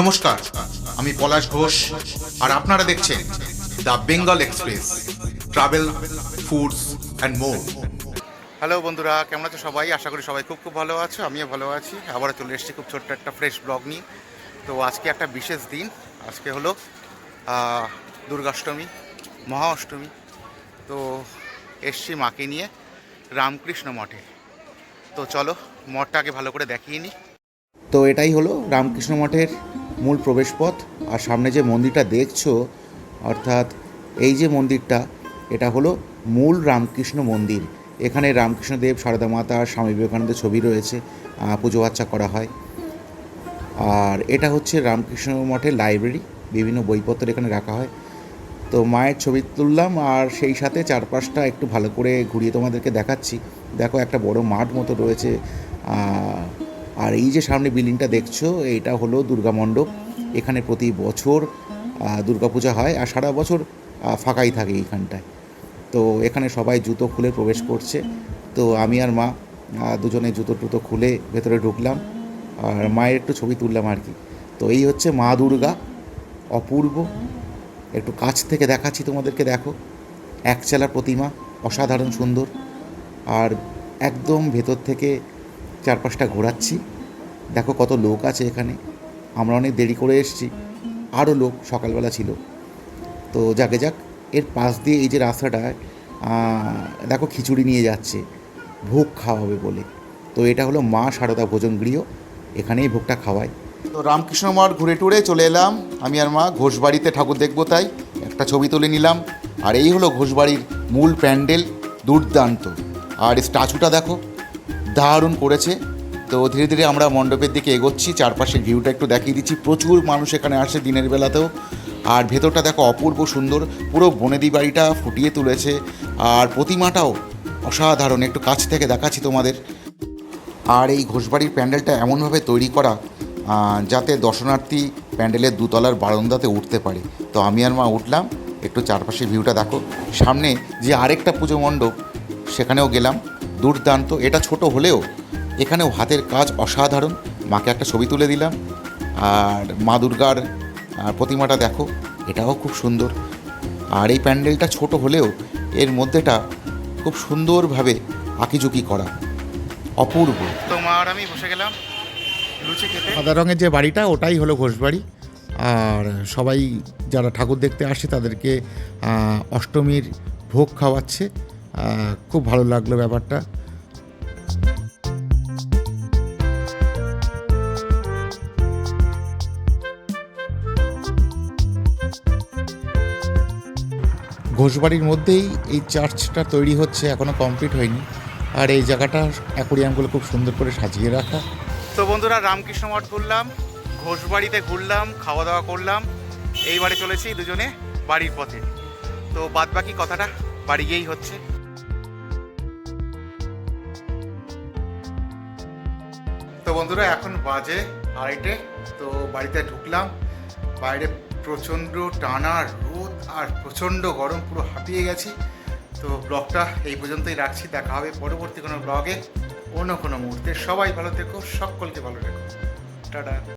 নমস্কার আমি পলাশ ঘোষ আর আপনারা দেখছেন the Bengal express travel foods and more. Hello বন্ধুরা কেমন আছো সবাই? আশা করি সবাই খুব খুব ভালো আছো আমিও ভালো আছি। আবারও চলে এসেছি খুব ছোট্ট একটা ফ্রেশ ব্লগ নিয়ে। তো আজকে একটা বিশেষ দিন আজকে হলো দুর্গাষ্টমী মহা অষ্টমী তো এসছি মাকে নিয়ে রামকৃষ্ণ মঠে। তো চলো মঠটা আগে ভালো করে দেখিয়ে নিই তো এটাই হলো রামকৃষ্ণ মঠের মূল প্রবেশপথ আর সামনে যে মন্দিরটা দেখছ, অর্থাৎ এই যে মন্দিরটা, এটা হলো মূল রামকৃষ্ণ মন্দির। এখানে রামকৃষ্ণদেব সারদা মাতা স্বামী বিবেকানন্দের ছবি রয়েছে পুজো আচ্চা করা হয়। আর এটা হচ্ছে রামকৃষ্ণ মঠের লাইব্রেরি, বিভিন্ন বইপত্র এখানে রাখা হয়। তো মায়ের ছবি তুললাম আর সেই সাথে চারপাশটা একটু ভালো করে ঘুরিয়ে তোমাদেরকে দেখাচ্ছি। দেখো একটা বড় মাঠ মতো রয়েছে আর এই যে সামনে বিল্ডিংটা দেখছ এইটা হলো দুর্গা মণ্ডপ। এখানে প্রতি বছর দুর্গাপূজা হয় আর সারা বছর ফাঁকাই থাকে এইখানটায়। তো এখানে সবাই জুতো খুলে প্রবেশ করছে। তো আমি আর মা দুজনে জুতো টুতো খুলে ভেতরে ঢুকলাম আর মায়ের একটু ছবি তুললাম আর কি। তো এই হচ্ছে মা দুর্গা, অপূর্ব। একটু কাছ থেকে দেখাচ্ছি তোমাদেরকে, দেখো। একচালা প্রতিমা, অসাধারণ সুন্দর। আর একদম ভেতর থেকে চারপাশটা ঘোরাচ্ছি। দেখো কত লোক আছে এখানে। আমরা অনেক দেরি করে এসেছি। আরও লোক সকালবেলা ছিল। তো যাকে যাক এর পাশ দিয়ে এই যে রাস্তাটায় আহ, দেখো খিচুড়ি নিয়ে যাচ্ছে। ভোগ খাওয়া হবে বলে। তো এটা হলো মা সারদা ভোজন গৃহ। এখানেই ভোগটা খাওয়ায়। তো রামকৃষ্ণ মঠ ঘুরে টুরে চলে এলাম। আমি আর মা ঘোষবাড়িতে ঠাকুর দেখব তাই একটা ছবি তুলে নিলাম। আর এই হলো ঘোষবাড়ির মূল প্যান্ডেল দুর্দান্ত। আর স্ট্যাচুটা দেখো। দারুণ করেছে। তো ধীরে ধীরে আমরা মণ্ডপের দিকে এগোচ্ছি, চারপাশের ভিউটা একটু দেখিয়ে দিচ্ছি। প্রচুর মানুষ এখানে আসে দিনের বেলাতেও। আর ভেতরটা দেখো অপূর্ব সুন্দর, পুরো বনেদি বাড়িটা ফুটিয়ে তুলেছে। আর প্রতিমাটাও অসাধারণ, একটু কাছ থেকে দেখাচ্ছি তোমাদের। আর এই ঘোষবাড়ির প্যান্ডেলটা এমনভাবে তৈরি করা যাতে দর্শনার্থী প্যান্ডেলের দুতলার বারান্দাতে উঠতে পারে। তো আমি আর মা উঠলাম, একটু চারপাশে ভিউটা দেখো। সামনে যে আরেকটা পুজো মণ্ডপ, সেখানেও গেলাম। দুর্দান্ত। এটা ছোট হলেও এখানেও হাতের কাজ অসাধারণ। মাকে একটা ছবি তুলে দিলাম। আর মা দুর্গার প্রতিমাটা দেখো এটাও খুব সুন্দর। আর এই প্যান্ডেলটা ছোট হলেও এর মধ্যেটা খুব সুন্দরভাবে আঁকিঝুঁকি করা। অপূর্ব। তোমার আমি বসে গেলাম লুচি খেতে। সাদা রঙের যে বাড়িটা ওটাই হলো ঘোষবাড়ি। আর সবাই যারা ঠাকুর দেখতে আসে তাদেরকে অষ্টমীর ভোগ খাওয়াচ্ছে। খুব ভালো লাগল ব্যাপারটা। ঘোষবাড়ির মধ্যেই এই চার্চটা তৈরি হচ্ছে এখনও কমপ্লিট হয়নি। আর এই জায়গাটা অ্যাকোরিয়ামগুলো খুব সুন্দর করে সাজিয়ে রাখা। তো বন্ধুরা, রামকৃষ্ণ মঠ ঘুরলাম, ঘোষবাড়িতে ঘুরলাম খাওয়া দাওয়া করলাম এইবারে চলেছি দুজনে বাড়ির পথে। তো বাদ বাকি কথাটা বাড়ি গিয়েই হচ্ছে। তো বন্ধুরা, এখন বাজে আড়াইটে, তো বাড়িতে ঢুকলাম। বাইরে প্রচণ্ড টানা রোদ আর প্রচণ্ড গরম, পুরো হাঁপিয়ে গেছি। তো ব্লগটা এই পর্যন্তই রাখছি, দেখা হবে পরবর্তী কোনো ব্লগে। অন্য কোনো মুহূর্তে। সবাই ভালো থেকো, সকলকে ভালো থেকো টাটা।